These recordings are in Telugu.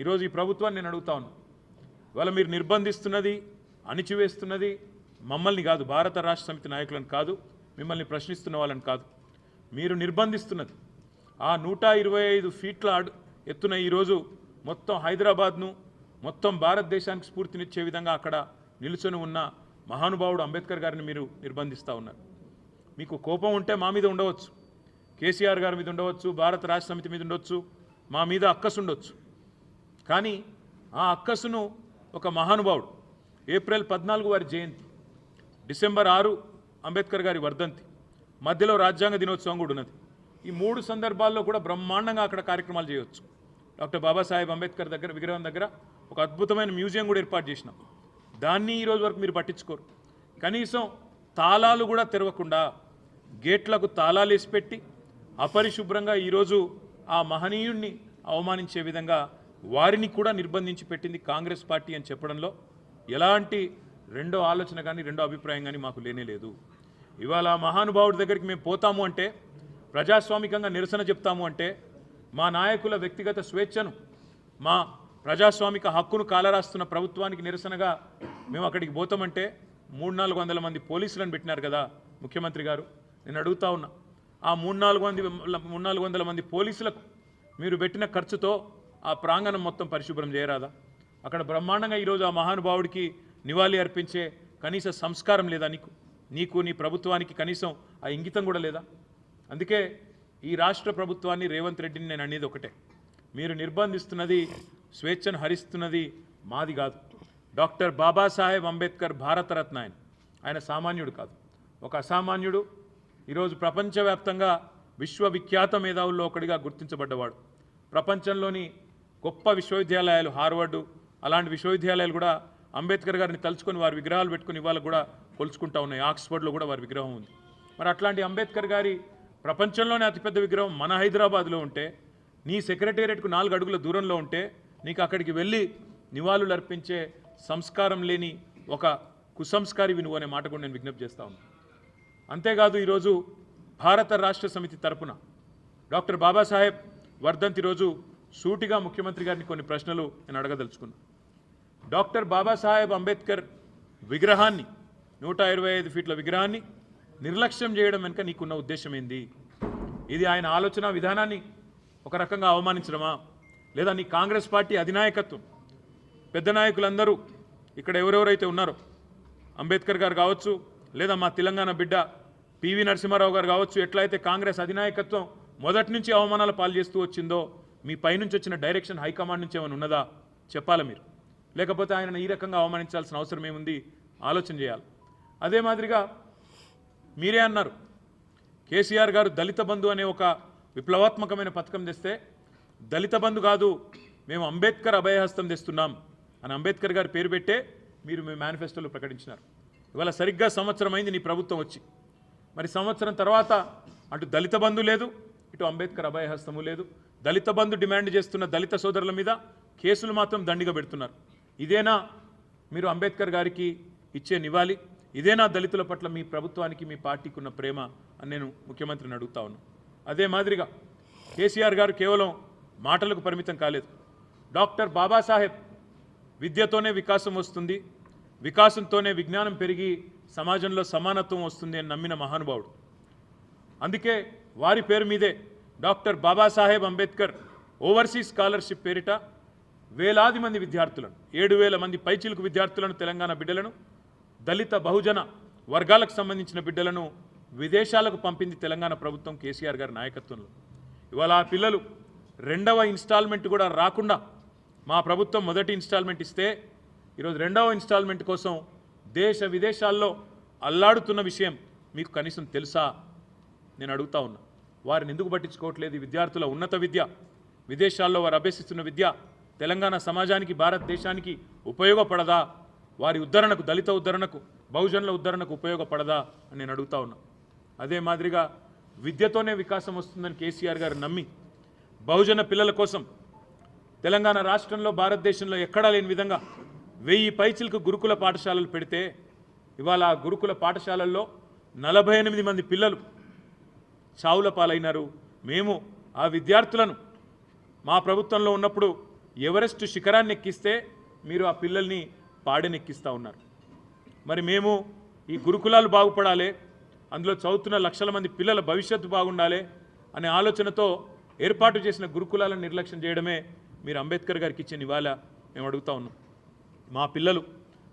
ఈరోజు ఈ ప్రభుత్వాన్ని నేను అడుగుతా ఉన్నా. ఇవాళ మీరు నిర్బంధిస్తున్నది అణిచివేస్తున్నది మమ్మల్ని కాదు భారత రాష్ట్ర సమితి నాయకులను కాదు మిమ్మల్ని ప్రశ్నిస్తున్న వాళ్ళని కాదు. మీరు నిర్బంధిస్తున్నది. ఆ నూట ఇరవై ఐదు ఫీట్ల అడు ఎత్తున ఈరోజు మొత్తం హైదరాబాద్ను మొత్తం భారతదేశానికి స్ఫూర్తినిచ్చే విధంగా అక్కడ నిలుచొని ఉన్న మహానుభావుడు అంబేద్కర్ గారిని మీరు నిర్బంధిస్తూ ఉన్నారు. మీకు కోపం ఉంటే మా మీద ఉండవచ్చు. కేసీఆర్ గారి మీద ఉండవచ్చు భారత రాష్ట్ర సమితి మీద ఉండొచ్చు మా మీద అక్కసుండొచ్చు. కానీ ఆ అక్కసును ఒక మహానుభావుడు ఏప్రిల్ పద్నాలుగు వారి జయంతి డిసెంబర్ ఆరు అంబేద్కర్ గారి వర్ధంతి మధ్యలో రాజ్యాంగ దినోత్సవం కూడా ఉన్నది. ఈ మూడు సందర్భాల్లో కూడా బ్రహ్మాండంగా అక్కడ కార్యక్రమాలు చేయవచ్చు డాక్టర్ బాబాసాహెబ్ అంబేద్కర్ దగ్గర విగ్రహం దగ్గర ఒక అద్భుతమైన మ్యూజియం కూడా ఏర్పాటు చేసినాం. దాన్ని ఈ రోజు వరకు మీరు పట్టించుకోరు. కనీసం తాళాలు కూడా తెరవకుండా గేట్లకు తాళాలు వేసి పెట్టి అపరిశుభ్రంగా ఈరోజు ఆ మహనీయుణ్ణి అవమానించే విధంగా వారిని కూడా నిర్బంధించి పెట్టింది కాంగ్రెస్ పార్టీ అని చెప్పడంలో ఎలాంటి రెండో ఆలోచన కానీ రెండో అభిప్రాయం కానీ మాకు లేనే లేదు. ఇవాళ మహానుభావుడి దగ్గరికి మేము పోతాము అంటే ప్రజాస్వామికంగా నిరసన చెప్తాము అంటే మా నాయకుల వ్యక్తిగత స్వేచ్ఛను మా ప్రజాస్వామిక హక్కును కాలరాస్తున్న ప్రభుత్వానికి నిరసనగా మేము అక్కడికి పోతామంటే మూడు నాలుగు వందల మంది పోలీసులను పెట్టినారు కదా ముఖ్యమంత్రి గారు. నేను అడుగుతా ఉన్నా ఆ మూడు నాలుగు మంది మూడు నాలుగు వందల మంది పోలీసులకు మీరు పెట్టిన ఖర్చుతో ఆ ప్రాంగణం మొత్తం పరిశుభ్రం చేయరాదా? అక్కడ బ్రహ్మాండంగా ఈరోజు ఆ మహానుభావుడికి నివాళి అర్పించే కనీస సంస్కారం లేదా నీకు? నీకు నీ ప్రభుత్వానికి కనీసం ఆ ఇంగితం కూడా లేదా? అందుకే ఈ రాష్ట్ర ప్రభుత్వాన్ని రేవంత్ రెడ్డిని నేను అనేది ఒకటే. మీరు నిర్బంధిస్తున్నది స్వేచ్ఛను హరిస్తున్నది మాది కాదు. డాక్టర్ బాబాసాహెబ్ అంబేద్కర్ భారతరత్న ఆయన. ఆయన సామాన్యుడు కాదు. ఒక అసామాన్యుడు ఈరోజు ప్రపంచవ్యాప్తంగా విశ్వవిఖ్యాత మేధావుల్లో ఒకడిగా గుర్తించబడ్డవాడు. ప్రపంచంలోని గొప్ప విశ్వవిద్యాలయాలు హార్వర్డు అలాంటి విశ్వవిద్యాలయాలు కూడా అంబేద్కర్ గారిని తలుచుకొని వారి విగ్రహాలు పెట్టుకుని ఇవాళ కూడా కొలుచుకుంటా ఉన్నాయి. ఆక్స్ఫర్డ్లో కూడా వారి విగ్రహం ఉంది. మరి అట్లాంటి అంబేద్కర్ గారి ప్రపంచంలోనే అతిపెద్ద విగ్రహం మన హైదరాబాద్లో ఉంటే నీ సెక్రటేరియట్కు నాలుగు అడుగుల దూరంలో ఉంటే నీకు అక్కడికి వెళ్ళి నివాళులు అర్పించే సంస్కారం లేని ఒక కుసంస్కారి నువ్వు అనే మాట కూడా నేను విజ్ఞప్తి చేస్తా ఉన్నాను అంతేకాదు ఈరోజు భారత రాష్ట్ర సమితి తరపున డాక్టర్ బాబాసాహెబ్ వర్ధంతి రోజు సూటిగా ముఖ్యమంత్రి గారిని కొన్ని ప్రశ్నలు నేను అడగదలుచుకున్నా. డాక్టర్ బాబాసాహెబ్ అంబేద్కర్ విగ్రహాన్ని నూట ఇరవై ఐదు ఫీట్ల విగ్రహాన్ని నిర్లక్ష్యం చేయడం వెనుక నీకున్న ఉద్దేశం ఏంది? ఇది ఆయన ఆలోచన విధానాన్ని ఒక రకంగా అవమానించడమా? లేదా నీ కాంగ్రెస్ పార్టీ అధినాయకత్వం? పెద్ద నాయకులందరూ ఇక్కడ ఎవరెవరైతే ఉన్నారో? అంబేద్కర్ గారు కావచ్చు లేదా మా తెలంగాణ బిడ్డ పివి నరసింహారావు గారు కావచ్చు ఎట్లయితే కాంగ్రెస్ అధినాయకత్వం మొదటి నుంచి అవమానాల పాలు చేస్తూ వచ్చిందో మీ పైనుంచి వచ్చిన డైరెక్షన్ హైకమాండ్ నుంచి ఏమైనా ఉన్నదా? చెప్పాలా మీరు? లేకపోతే ఆయన ఈ రకంగా అవమానించాల్సిన అవసరం ఏముంది? ఆలోచన చేయాలి. అదే మాదిరిగా మీరే అన్నారు కేసీఆర్ గారు దళిత బంధు అనే ఒక విప్లవాత్మకమైన పథకం తెస్తే దళిత బంధు కాదు మేము అంబేద్కర్ అభయహస్తం తెస్తున్నాం అని అంబేద్కర్ గారు పేరు పెట్టే మీరు మీ మేనిఫెస్టోలో ప్రకటించినారు. ఇవాళ సరిగ్గా సంవత్సరం అయింది నీ ప్రభుత్వం వచ్చి. మరి సంవత్సరం తర్వాత అటు దళిత బంధు లేదు ఇటు అంబేద్కర్ అభయహస్తము లేదు దళిత బంధు డిమాండ్ చేస్తున్న దళిత సోదరుల మీద కేసులు మాత్రం దండిగా పెడుతున్నారు. ఇదేనా మీరు అంబేద్కర్ గారికి ఇచ్చే నివాళి? ఇదేనా దళితుల పట్ల మీ ప్రభుత్వానికి మీ పార్టీకి ఉన్న ప్రేమ అని నేను ముఖ్యమంత్రిని అడుగుతా ఉన్నాను అదే మాదిరిగా కేసీఆర్ గారు కేవలం మాటలకు పరిమితం కాలేదు. డాక్టర్ బాబాసాహెబ్ విద్యతోనే వికాసం వస్తుంది వికాసంతోనే విజ్ఞానం పెరిగి సమాజంలో సమానత్వం వస్తుంది అని నమ్మిన మహానుభావుడు. అందుకే వారి పేరు మీదే doctor Babasaheb Ambedkar overseas scholarship పేరిట వేలాది మంది విద్యార్థులను ఏడు వేల మంది పైచిలుకు విద్యార్థులను తెలంగాణ బిడ్డలను దళిత బహుజన వర్గాలకు సంబంధించిన బిడ్డలను విదేశాలకు పంపింది తెలంగాణ ప్రభుత్వం కేసీఆర్ గారి నాయకత్వంలో. ఇవాళ ఆ పిల్లలు రెండవ ఇన్స్టాల్మెంట్ కూడా రాకుండా మా ప్రభుత్వం మొదటి ఇన్స్టాల్మెంట్ ఇస్తే ఈరోజు రెండవ ఇన్స్టాల్మెంట్ కోసం దేశ విదేశాల్లో అల్లాడుతున్న విషయం మీకు కనీసం తెలుసా? నేను అడుగుతా ఉన్నా. వారిని ఎందుకు పట్టించుకోవట్లేదు? విద్యార్థుల ఉన్నత విద్య విదేశాల్లో వారు అభ్యసిస్తున్న విద్య తెలంగాణ సమాజానికి భారతదేశానికి ఉపయోగపడదా? వారి ఉద్ధరణకు దళిత ఉద్ధరణకు బహుజనుల ఉద్ధరణకు ఉపయోగపడదా అని నేను అడుగుతా ఉన్నా. అదే మాదిరిగా విద్యతోనే వికాసం వస్తుందని కేసీఆర్ గారు నమ్మి బహుజన పిల్లల కోసం తెలంగాణ రాష్ట్రంలో భారతదేశంలో ఎక్కడా లేని విధంగా వెయ్యి పైచిలకు గురుకుల పాఠశాలలు పెడితే ఇవాళ ఆ గురుకుల పాఠశాలల్లో నలభై ఎనిమిది మంది పిల్లలు చావుల పాలైనారు. మేము ఆ విద్యార్థులను మా ప్రభుత్వంలో ఉన్నప్పుడు ఎవరెస్ట్ శిఖరాన్ని ఎక్కిస్తే మీరు ఆ పిల్లల్ని పాడెనెక్కిస్తూ ఉన్నారు. మరి మేము ఈ గురుకులాలు బాగుపడాలి అందులో చదువుతున్న లక్షల మంది పిల్లల భవిష్యత్తు బాగుండాలి అనే ఆలోచనతో ఏర్పాటు చేసిన గురుకులాలను నిర్లక్ష్యం చేయడమే మీరు అంబేద్కర్ గారికి ఇచ్చే నివాళ మేము అడుగుతా ఉన్నాం. మా పిల్లలు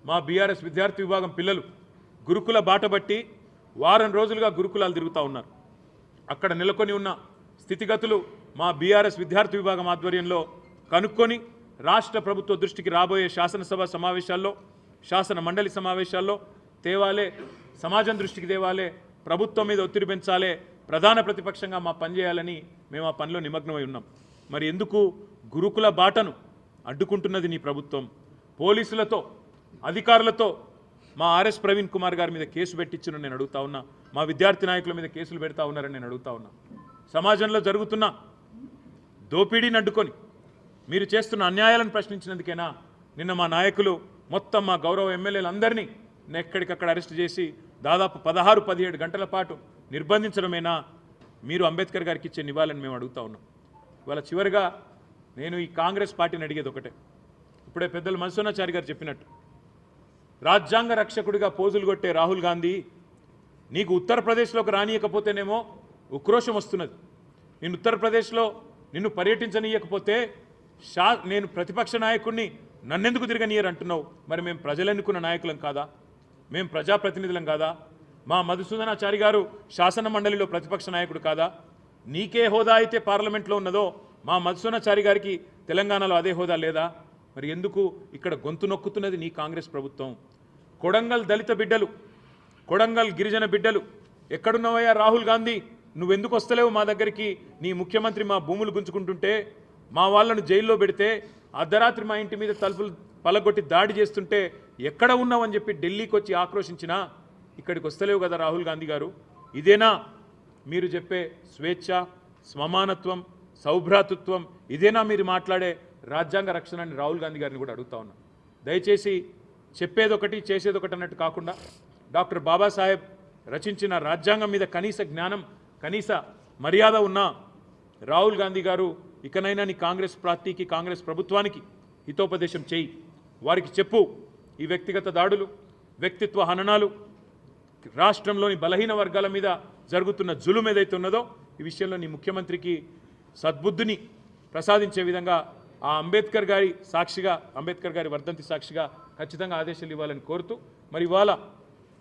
మా బీఆర్ఎస్ విద్యార్థి విభాగం పిల్లలు గురుకుల బాటబట్టి వారం రోజులుగా గురుకులాలు తిరుగుతూ ఉన్నారు. అక్కడ నెలకొని ఉన్న స్థితిగతులు మా బీఆర్ఎస్ విద్యార్థి విభాగం ఆధ్వర్యంలో కనుక్కొని రాష్ట్ర ప్రభుత్వ దృష్టికి రాబోయే శాసనసభ సమావేశాల్లో శాసన మండలి సమావేశాల్లో తేవాలే సమాజం దృష్టికి తేవాలే ప్రభుత్వం మీద ఒత్తిడి పెంచాలే ప్రధాన ప్రతిపక్షంగా మా పనిచేయాలని మేము ఆ పనిలో నిమగ్నమై ఉన్నాం. మరి ఎందుకు గురుకుల బాటను అడ్డుకుంటున్నది నీ ప్రభుత్వం? పోలీసులతో అధికారులతో మా ఆర్ఎస్ ప్రవీణ్ కుమార్ గారి మీద కేసు పెట్టించిన నేను అడుగుతా ఉన్నా. మా విద్యార్థి నాయకుల మీద కేసులు పెడతా ఉన్నారని నేను అడుగుతా ఉన్నా. సమాజంలో జరుగుతున్న దోపిడీని అడ్డుకొని మీరు చేస్తున్న అన్యాయాలను ప్రశ్నించినందుకేనా నిన్న మా నాయకులు మొత్తం మా గౌరవ ఎమ్మెల్యేలందరినీ ఎక్కడికక్కడ అరెస్ట్ చేసి దాదాపు పదహారు పదిహేడు గంటల పాటు నిర్బంధించడమేనా? మీరు అంబేద్కర్ గారికి ఇచ్చే నివాళని మేము అడుగుతా ఉన్నాం. ఇవాళ చివరిగా నేను ఈ కాంగ్రెస్ పార్టీని అడిగేది ఒకటే. ఇప్పుడే పెద్దలు మనసోనాచారి గారు చెప్పినట్టు రాజ్యాంగ రక్షకుడిగా పోజులు కొట్టే రాహుల్ గాంధీ నీకు ఉత్తరప్రదేశ్లోకి రానియకపోతేనేమో ఉక్రోషం వస్తున్నది. నేను ఉత్తరప్రదేశ్లో నిన్ను పర్యటించనీయకపోతే షా నేను ప్రతిపక్ష నాయకుడిని నన్నెందుకు తిరగనీయరు అంటున్నావు? మరి మేము ప్రజలెన్నుకున్న నాయకులం కాదా? మేము ప్రజాప్రతినిధులం కాదా? మా మధుసూదనాచారి గారు శాసన మండలిలో ప్రతిపక్ష నాయకుడు కాదా? నీకే హోదా అయితే పార్లమెంట్లో ఉన్నదో మా మధుసూనాచారి గారికి తెలంగాణలో అదే హోదా లేదా? మరి ఎందుకు ఇక్కడ గొంతు నొక్కుతున్నది నీ కాంగ్రెస్ ప్రభుత్వం? కొడంగల్ దళిత బిడ్డలు కొడంగల్ గిరిజన బిడ్డలు ఎక్కడున్నావయ్యా రాహుల్ గాంధీ? నువ్వెందుకు వస్తలేవు మా దగ్గరికి? నీ ముఖ్యమంత్రి మా భూములు గుంజుకుంటుంటే మా వాళ్ళను జైల్లో పెడితే అర్ధరాత్రి మా ఇంటి మీద తలుపులు పలగొట్టి దాడి చేస్తుంటే ఎక్కడ ఉన్నావని చెప్పి ఢిల్లీకి వచ్చి ఆక్రోశించినా ఇక్కడికి వస్తలేవు కదా రాహుల్ గాంధీ గారు? ఇదేనా? మీరు చెప్పే స్వేచ్ఛ సమానత్వం సౌభ్రాతృత్వం ఇదేనా మీరు మాట్లాడే రాజ్యాంగ రక్షణ అని రాహుల్ గాంధీ గారిని కూడా అడుగుతా ఉన్నా. దయచేసి చెప్పేదొకటి చేసేదొకటి అన్నట్టు కాకుండా డాక్టర్ బాబాసాహెబ్ రచించిన రాజ్యాంగం మీద కనీస జ్ఞానం కనీస మర్యాద ఉన్న రాహుల్ గాంధీ గారు ఇకనైనా నీ కాంగ్రెస్ పార్టీకి కాంగ్రెస్ ప్రభుత్వానికి హితోపదేశం చేయి. వారికి చెప్పు ఈ వ్యక్తిగత దాడులు వ్యక్తిత్వ హననాలు రాష్ట్రంలోని బలహీన వర్గాల మీద జరుగుతున్న జులుం ఏదైతే ఉన్నదో ఈ విషయంలో నీ ముఖ్యమంత్రికి సద్బుద్ధిని ప్రసాదించే విధంగా ఆ అంబేద్కర్ గారి సాక్షిగా అంబేద్కర్ గారి వర్ధంతి సాక్షిగా ఖచ్చితంగా ఆదేశాలు ఇవ్వాలని కోరుతూ మరి ఇవాళ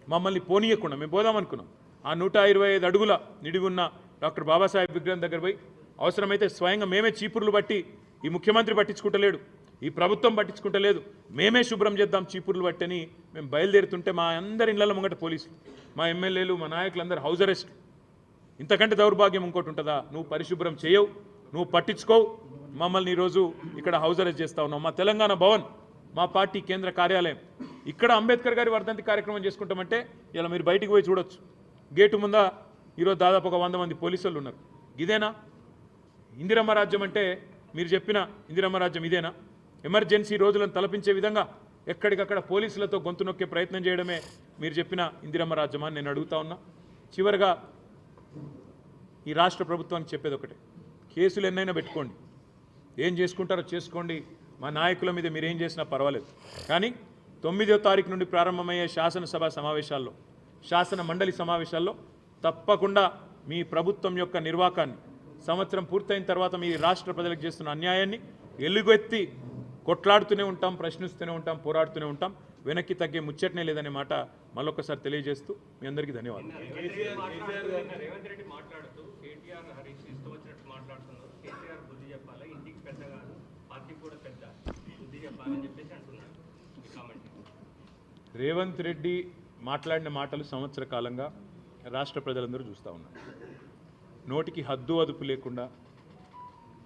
మమ్మల్ని పోనీయకుండా మేము పోదామనుకున్నాం ఆ నూట ఇరవై ఐదు అడుగుల నిడివి ఉన్న డాక్టర్ బాబాసాహెబ్ విగ్రహం దగ్గర పోయి అవసరమైతే స్వయంగా మేమే చీపుర్లు బట్టి ఈ ముఖ్యమంత్రి పట్టించుకుంటలేడు ఈ ప్రభుత్వం పట్టించుకుంటలేదు మేమే శుభ్రం చేద్దాం చీపుర్లు బట్టని మేము బయలుదేరుతుంటే మా అందరి ఇళ్ళ ముంగట పోలీసులు మా ఎమ్మెల్యేలు మా నాయకులందరూ హౌస్ అరెస్ట్. ఇంతకంటే దౌర్భాగ్యం ఇంకోటి ఉంటుందా? నువ్వు పరిశుభ్రం చేయవు నువ్వు పట్టించుకోవు. మమ్మల్ని ఈరోజు ఇక్కడ హౌస్ అరెస్ట్ చేస్తా ఉన్నాం. మా తెలంగాణ భవన్ మా పార్టీ కేంద్ర కార్యాలయం. ఇక్కడ అంబేద్కర్ గారి వర్ధంతి కార్యక్రమం చేసుకుంటామంటే ఇలా మీరు బయటికి పోయి చూడొచ్చు. గేటు ముంద ఈరోజు దాదాపు ఒక వంద మంది పోలీసులు ఉన్నారు. ఇదేనా? ఇందిరమ్మ రాజ్యం అంటే మీరు చెప్పిన ఇందిరమ్మ రాజ్యం ఇదేనా? ఎమర్జెన్సీ రోజులను తలపించే విధంగా ఎక్కడికక్కడ పోలీసులతో గొంతు నొక్కే ప్రయత్నం చేయడమే మీరు చెప్పిన ఇందిరమ్మ రాజ్యమా అని నేను అడుగుతా ఉన్నా. చివరిగా ఈ రాష్ట్ర ప్రభుత్వానికి చెప్పేది ఒకటే. కేసులు ఎన్నైనా పెట్టుకోండి. ఏం చేసుకుంటారో చేసుకోండి. మా నాయకుల మీద మీరు ఏం చేసినా పర్వాలేదు. కానీ తొమ్మిదో తారీఖు నుండి ప్రారంభమయ్యే శాసనసభ సమావేశాల్లో శాసన మండలి సమావేశాల్లో తప్పకుండా మీ ప్రభుత్వం యొక్క నిర్వాకాన్ని సంవత్సరం పూర్తయిన తర్వాత మీ రాష్ట్ర ప్రజలకు చేస్తున్న అన్యాయాన్ని ఎలుగెత్తి కొట్లాడుతూనే ఉంటాం ప్రశ్నిస్తూనే ఉంటాం పోరాడుతూనే ఉంటాం. వెనక్కి తగ్గే ముచ్చటనే లేదనే మాట మళ్ళొకసారి తెలియజేస్తూ మీ అందరికీ ధన్యవాదాలు రేవంత్ రెడ్డి మాట్లాడుతూ కేటీఆర్ హరీష్ ఇష్టం వచ్చినట్టు మాట్లాడుతున్నారు కేటీఆర్ బుద్ధి చెప్పాలి ఇంటికి పెద్ద కాదు పార్టీకి కూడా పెద్ద బుద్ధి చెప్పాలని చెప్పేసి అంటున్నారు ఈ కామెంట్ రేవంత్ రెడ్డి మాట్లాడిన మాటలు సంవత్సర కాలంగా రాష్ట్ర ప్రజలందరూ చూస్తూ ఉన్నారు. నోటికి హద్దు అదుపు లేకుండా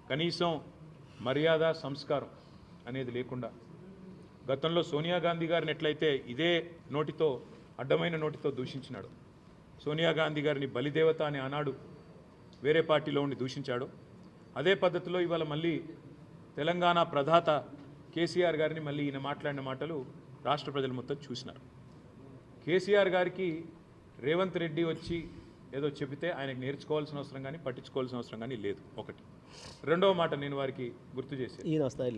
కనీసం మర్యాద సంస్కారం అనేది లేకుండా గతంలో సోనియా గాంధీ గారిని ఎట్లయితే ఇదే నోటితో అడ్డమైన నోటితో దూషించినాడు సోనియా గాంధీ గారిని బలిదేవత అని ఆనాడు వేరే పార్టీలో ఉండి దూషించాడు అదే పద్ధతిలో ఇవాళ మళ్ళీ తెలంగాణ ప్రధాత కేసీఆర్ గారిని మళ్ళీ ఈయన మాట్లాడిన మాటలు రాష్ట్ర ప్రజలు మొత్తం చూసినారు. కేసీఆర్ గారికి రేవంత్ రెడ్డి వచ్చి ఏదో చెబితే ఆయనకు నేర్చుకోవాల్సిన అవసరం కానీ పట్టించుకోవాల్సిన అవసరం కానీ లేదు ఒకటి. రెండవ మాట నేను వారికి గుర్తు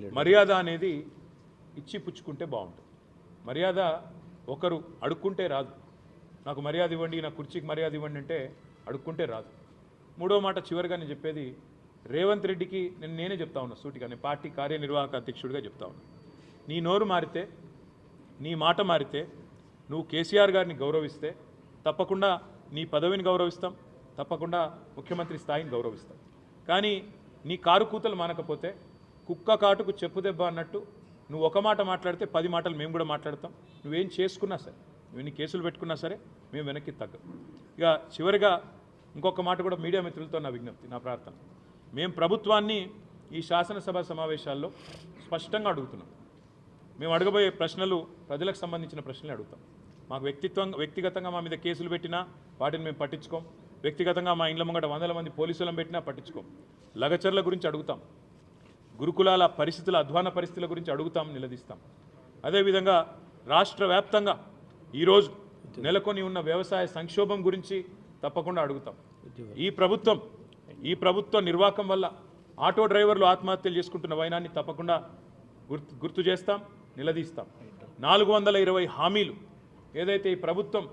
లేడు. మర్యాద అనేది ఇచ్చి పుచ్చుకుంటే బాగుంటుంది. మర్యాద ఒకరు అడుక్కుంటే రాదు. నాకు మర్యాద ఇవ్వండి నా కుర్చీకి మర్యాద ఇవ్వండి అంటే అడుక్కుంటే రాదు. మూడో మాట చివరిగా నేను చెప్పేది రేవంత్ రెడ్డికి నేను నేనే చెప్తా ఉన్నా సూటిగా నేను పార్టీ కార్యనిర్వాహక అధ్యక్షుడిగా చెప్తా ఉన్నా. నీ నోరు మారితే నీ మాట మారితే నువ్వు కేసీఆర్ గారిని గౌరవిస్తే తప్పకుండా నీ పదవిని గౌరవిస్తాం తప్పకుండా ముఖ్యమంత్రి స్థాయిని గౌరవిస్తాం. కానీ నీ కారు కూతలు మానకపోతే కుక్క కాటుకు చెప్పు దెబ్బ అన్నట్టు నువ్వు ఒక మాట మాట్లాడితే పది మాటలు మేము కూడా మాట్లాడతాం. నువ్వేం చేసుకున్నా సరే నువ్వు ఎన్ని కేసులు పెట్టుకున్నా సరే మేము వెనక్కి తగ్గం. ఇక చివరిగా ఇంకొక మాట కూడా మీడియా మిత్రులతో నా విజ్ఞప్తి నా ప్రార్థన. మేము ప్రభుత్వాన్ని ఈ శాసనసభ సమావేశాల్లో స్పష్టంగా అడుగుతున్నాం. మేము అడగబోయే ప్రశ్నలు ప్రజలకు సంబంధించిన ప్రశ్నలు అడుగుతాం. మాకు వ్యక్తిత్వం వ్యక్తిగతంగా మా మీద కేసులు పెట్టినా వాటిని మేము పట్టించుకోం. వ్యక్తిగతంగా మా ఇండ్ల ముంగట వందల మంది పోలీసులను పెట్టినా పట్టించుకోం. లగచర్ల గురించి అడుగుతాం. గురుకులాల పరిస్థితుల అధ్వాన పరిస్థితుల గురించి అడుగుతాం నిలదీస్తాం. అదేవిధంగా రాష్ట్ర వ్యాప్తంగా ఈరోజు నెలకొని ఉన్న వ్యవసాయ సంక్షోభం గురించి తప్పకుండా అడుగుతాం. ఈ ప్రభుత్వం ఈ ప్రభుత్వ నిర్వాహకం వల్ల ఆటో డ్రైవర్లు ఆత్మహత్యలు చేసుకుంటున్న వైనాన్ని తప్పకుండా గుర్తు గుర్తు చేస్తాం నిలదీస్తాం. నాలుగు వందల ఇరవై హామీలు ఏదైతే ఈ ప్రభుత్వం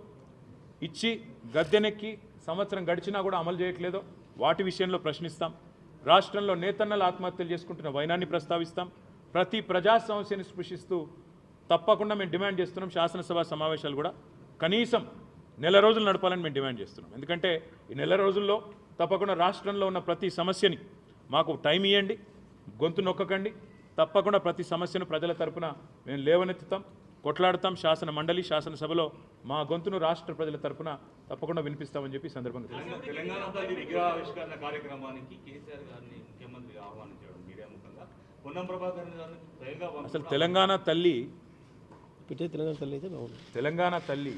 ఇచ్చి గద్దెనెక్కి సంవత్సరం గడిచినా కూడా అమలు చేయట్లేదో వాటి విషయంలో ప్రశ్నిస్తాం. రాష్ట్రంలో నేతన్నలు ఆత్మహత్యలు చేసుకుంటున్న వైనాన్ని ప్రస్తావిస్తాం. ప్రతి ప్రజా సమస్యని స్పృశిస్తూ తప్పకుండా మేము డిమాండ్ చేస్తున్నాం. శాసనసభ సమావేశాలు కూడా కనీసం నెల రోజులు నడపాలని మేము డిమాండ్ చేస్తున్నాం. ఎందుకంటే ఈ నెల రోజుల్లో తప్పకుండా రాష్ట్రంలో ఉన్న ప్రతి సమస్యని మాకు టైం ఇవ్వండి గొంతు నొక్కకండి. తప్పకుండా ప్రతి సమస్యను ప్రజల తరపున మేము లేవనెత్తుతాం కొట్లాడతాం. శాసన మండలి శాసనసభలో మా గొంతును రాష్ట్ర ప్రజల తరపున తప్పకుండా వినిపిస్తామని చెప్పి సందర్భంగా అసలు తెలంగాణ తల్లి పెట్టే తెలంగాణ తల్లి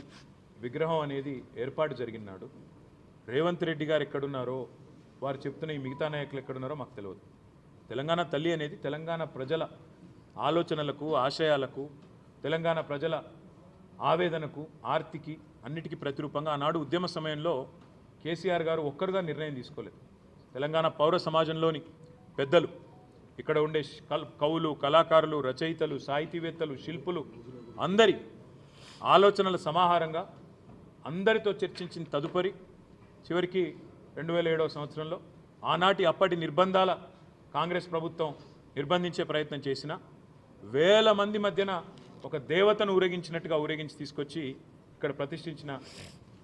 విగ్రహం అనేది ఏర్పాటు జరిగిన నాడు రేవంత్ రెడ్డి గారు ఎక్కడున్నారో వారు చెప్తున్న ఈ మిగతా నాయకులు ఎక్కడున్నారో మాకు తెలియదు. తెలంగాణ తల్లి అనేది తెలంగాణ ప్రజల ఆలోచనలకు ఆశయాలకు తెలంగాణ ప్రజల ఆవేదనకు ఆర్తికి అన్నిటికీ ప్రతిరూపంగా ఆనాడు ఉద్యమ సమయంలో కేసీఆర్ గారు ఒక్కరుగా నిర్ణయం తీసుకోలేదు. తెలంగాణ పౌర సమాజంలోని పెద్దలు ఇక్కడ ఉండే కల్ కవులు కళాకారులు రచయితలు సాహితీవేత్తలు శిల్పులు అందరి ఆలోచనల సమాహారంగా అందరితో చర్చించిన తదుపరి చివరికి రెండు వేల ఏడవ సంవత్సరంలో ఆనాటి అప్పటి నిర్బంధాల కాంగ్రెస్ ప్రభుత్వం నిర్బంధించే ప్రయత్నం చేసిన వేల మంది మధ్యన ఒక దేవతను ఊరేగించినట్టుగా ఊరేగించి తీసుకొచ్చి ఇక్కడ ప్రతిష్ఠించిన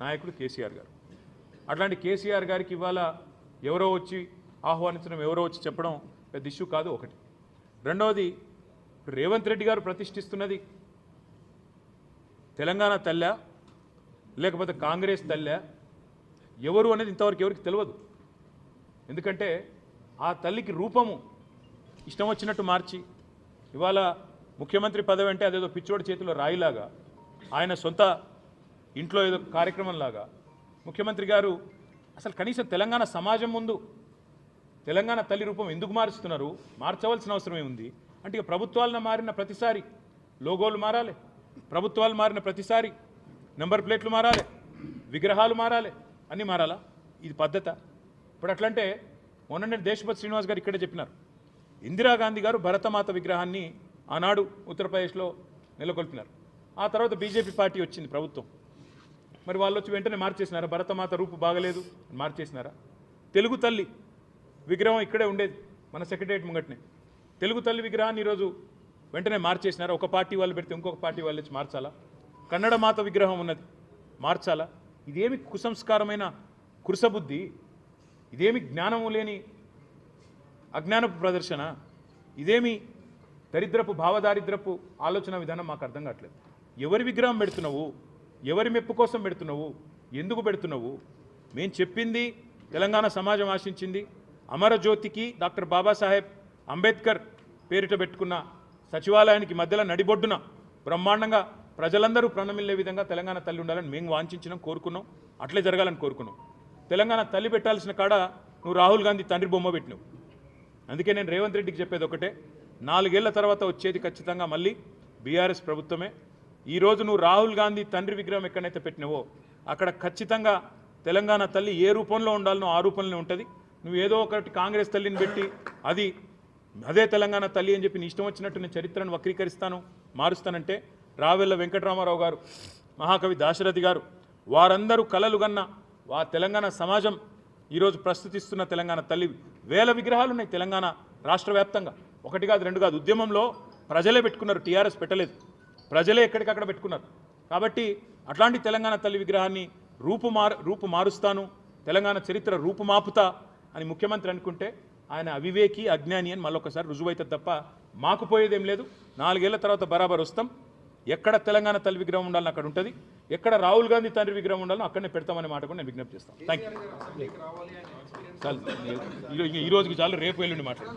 నాయకుడు కేసీఆర్ గారు. అట్లాంటి కేసీఆర్ గారికి ఇవాళ ఎవరో వచ్చి ఆహ్వానించడం ఎవరో వచ్చి చెప్పడం పెద్ద ఇష్యూ కాదు ఒకటి. రెండవది రేవంత్ రెడ్డి గారు ప్రతిష్ఠిస్తున్నది తెలంగాణ తల్లా లేకపోతే కాంగ్రెస్ తల్లా ఎవరు అనేది ఇంతవరకు ఎవరికి తెలియదు. ఎందుకంటే ఆ తల్లికి రూపము ఇష్టం వచ్చినట్టు మార్చి ఇవాళ ముఖ్యమంత్రి పదవి అంటే అదేదో పిచ్చోడి చేతిలో రాయిలాగా ఆయన సొంత ఇంట్లో ఏదో కార్యక్రమంలాగా. ముఖ్యమంత్రి గారు అసలు కనీసం తెలంగాణ సమాజం ముందు తెలంగాణ తల్లి రూపం ఎందుకు మారుస్తున్నారు? మార్చవలసిన అవసరమే ఉంది అంటే ఇక ప్రభుత్వాలను మారిన ప్రతిసారి లోగోలు మారాలి. ప్రభుత్వాలు మారిన ప్రతిసారి నెంబర్ ప్లేట్లు మారాలి. విగ్రహాలు మారాలి. అన్నీ మారాలా? ఇది పద్ధత? ఇప్పుడు అట్లంటే మొన్ననే దేశపతి శ్రీనివాస్ గారు ఇక్కడే చెప్పినారు. ఇందిరాగాంధీ గారు భరతమాత విగ్రహాన్ని ఆనాడు ఉత్తరప్రదేశ్లో నెలకొల్పినారు. ఆ తర్వాత బీజేపీ పార్టీ వచ్చింది ప్రభుత్వం. మరి వాళ్ళు వచ్చి వెంటనే మార్చేసినారా? భరతమాత రూపు బాగలేదు మార్చేసినారా? తెలుగు తల్లి విగ్రహం ఇక్కడే ఉండేది మన సెక్రటరియట్ ముంగట్నే. తెలుగు తల్లి విగ్రహాన్ని ఈరోజు వెంటనే మార్చేసినారా? ఒక పార్టీ వాళ్ళు పెడితే ఇంకొక పార్టీ వాళ్ళు వచ్చి మార్చాలా? కన్నడ మాత విగ్రహం ఉన్నది మార్చాలా? ఇదేమి కుసంస్కారమైన కురుసబుద్ధి ఇదేమి జ్ఞానము లేని అజ్ఞానపు ప్రదర్శన ఇదేమి దరిద్రపు భావదారిద్రపు ఆలోచన విధానం మాకు అర్థం కావట్లేదు. ఎవరి విగ్రహం పెడుతున్నావు? ఎవరి మెప్పు కోసం పెడుతున్నావు? ఎందుకు పెడుతున్నావు? మేము చెప్పింది తెలంగాణ సమాజం ఆశించింది అమరజ్యోతికి డాక్టర్ బాబాసాహెబ్ అంబేద్కర్ పేరిట పెట్టుకున్న సచివాలయానికి మధ్యలో నడిబొడ్డున బ్రహ్మాండంగా ప్రజలందరూ ప్రణమిల్లే విధంగా తెలంగాణ తల్లి ఉండాలని మేము వాంఛించినాం కోరుకున్నాం. అట్లే జరగాలని కోరుకున్నాం. తెలంగాణ తల్లి పెట్టాల్సిన కాడ నువ్వు రాహుల్ గాంధీ తండ్రి బొమ్మ పెట్టినావు. అందుకే నేను రేవంత్ రెడ్డికి చెప్పేది ఒకటే నాలుగేళ్ళ తర్వాత వచ్చేది ఖచ్చితంగా మళ్ళీ బీఆర్ఎస్ ప్రభుత్వమే. ఈరోజు నువ్వు రాహుల్ గాంధీ తండ్రి విగ్రహం ఎక్కడైతే పెట్టినావో అక్కడ ఖచ్చితంగా తెలంగాణ తల్లి ఏ రూపంలో ఉండాలనో ఆ రూపంలో ఉంటుంది. నువ్వు ఏదో ఒకటి కాంగ్రెస్ తల్లిని పెట్టి అది అదే తెలంగాణ తల్లి అని చెప్పి నీ ఇష్టం వచ్చినట్టు నేను చరిత్రను వక్రీకరిస్తాను మారుస్తానంటే రావెల్ల వెంకటరామారావు గారు మహాకవి దాశరథి గారు వారందరూ కలలు గన్న వా తెలంగాణ సమాజం. ఈరోజు ప్రస్తుతిస్తున్న తెలంగాణ తల్లి వేల విగ్రహాలు ఉన్నాయి తెలంగాణ రాష్ట్ర వ్యాప్తంగా. ఒకటి కాదు రెండు కాదు ఉద్యమంలో ప్రజలే పెట్టుకున్నారు టీఆర్ఎస్ పెట్టలేదు. ప్రజలే ఎక్కడికక్కడ పెట్టుకున్నారు. కాబట్టి అట్లాంటి తెలంగాణ తల్లి విగ్రహాన్ని రూపు మారు రూపు మారుస్తాను తెలంగాణ చరిత్ర రూపుమాపుతా అని ముఖ్యమంత్రి అనుకుంటే ఆయన అవివేకి అజ్ఞాని అని మళ్ళొకసారి రుజువైతుంది తప్ప మాకు పోయేదేం లేదు. నాలుగేళ్ళ తర్వాత బరాబర్ వస్తాం. ఎక్కడ తెలంగాణ తల్లి విగ్రహం ఉండాలని అక్కడ ఉంటుంది? ఎక్కడ రాహుల్ గాంధీ తండ్రి విగ్రహం ఉండాలో అక్కడనే పెడతామనే మాట కూడా నేను విజ్ఞప్తి చేస్తాను థ్యాంక్ యూ చాలు ఈ- ఈ రోజుకి చాలు రేపు ఎల్లుండి మాట్లాడు